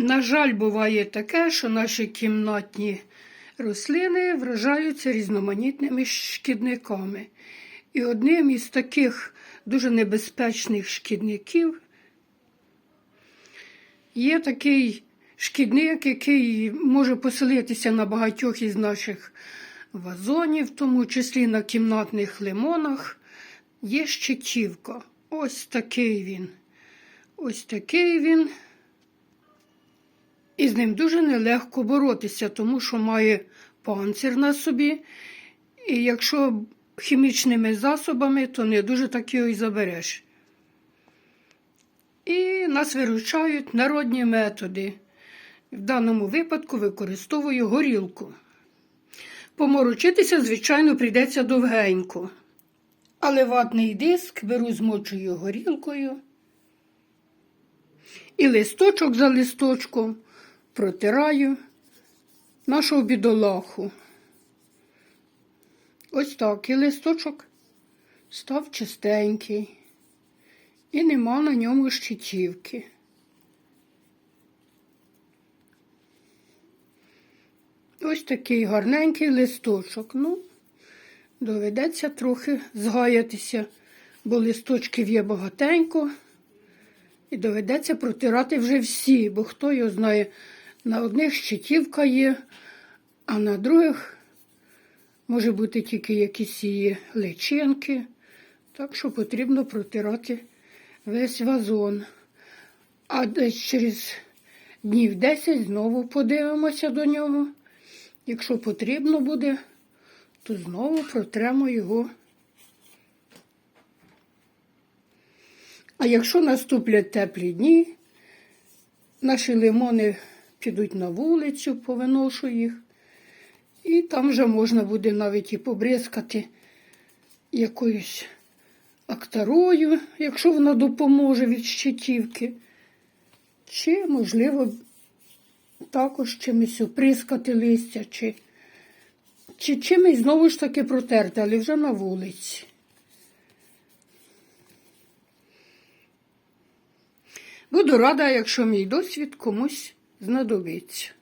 На жаль, буває таке, що наші кімнатні рослини вражаються різноманітними шкідниками. І одним із таких дуже небезпечних шкідників є такий шкідник, який може поселитися на багатьох із наших вазонів, в тому числі на кімнатних лимонах. Є щитівка. Ось такий він. Ось такий він. І з ним дуже нелегко боротися, тому що має панцир на собі. І якщо хімічними засобами, то не дуже так його і забереш. І нас виручають народні методи. В даному випадку використовую горілку. Поморочитися, звичайно, прийдеться довгенько. Але ватний диск беру, змочую горілкою. І листочок за листочком протираю нашу бідолаху. Ось так і листочок став чистенький. І нема на ньому щитівки. Ось такий гарненький листочок. Ну, доведеться трохи згаятися, бо листочків є багатенько. І доведеться протирати вже всі, бо хто його знає, на одних щитівка є, а на других може бути тільки якісь її личинки. Так що потрібно протирати весь вазон. А десь через днів 10 знову подивимося до нього. Якщо потрібно буде, то знову протремо його. А якщо наступлять теплі дні, наші лимони підуть на вулицю, повиношу їх, і там вже можна буде навіть і побризкати якоюсь актарою, якщо вона допоможе від щитівки, чи, можливо, також чимось оприскати листя, чи, чи чимось знову ж таки протерти, але вже на вулиці. Буду рада, якщо мій досвід комусь знадобиться.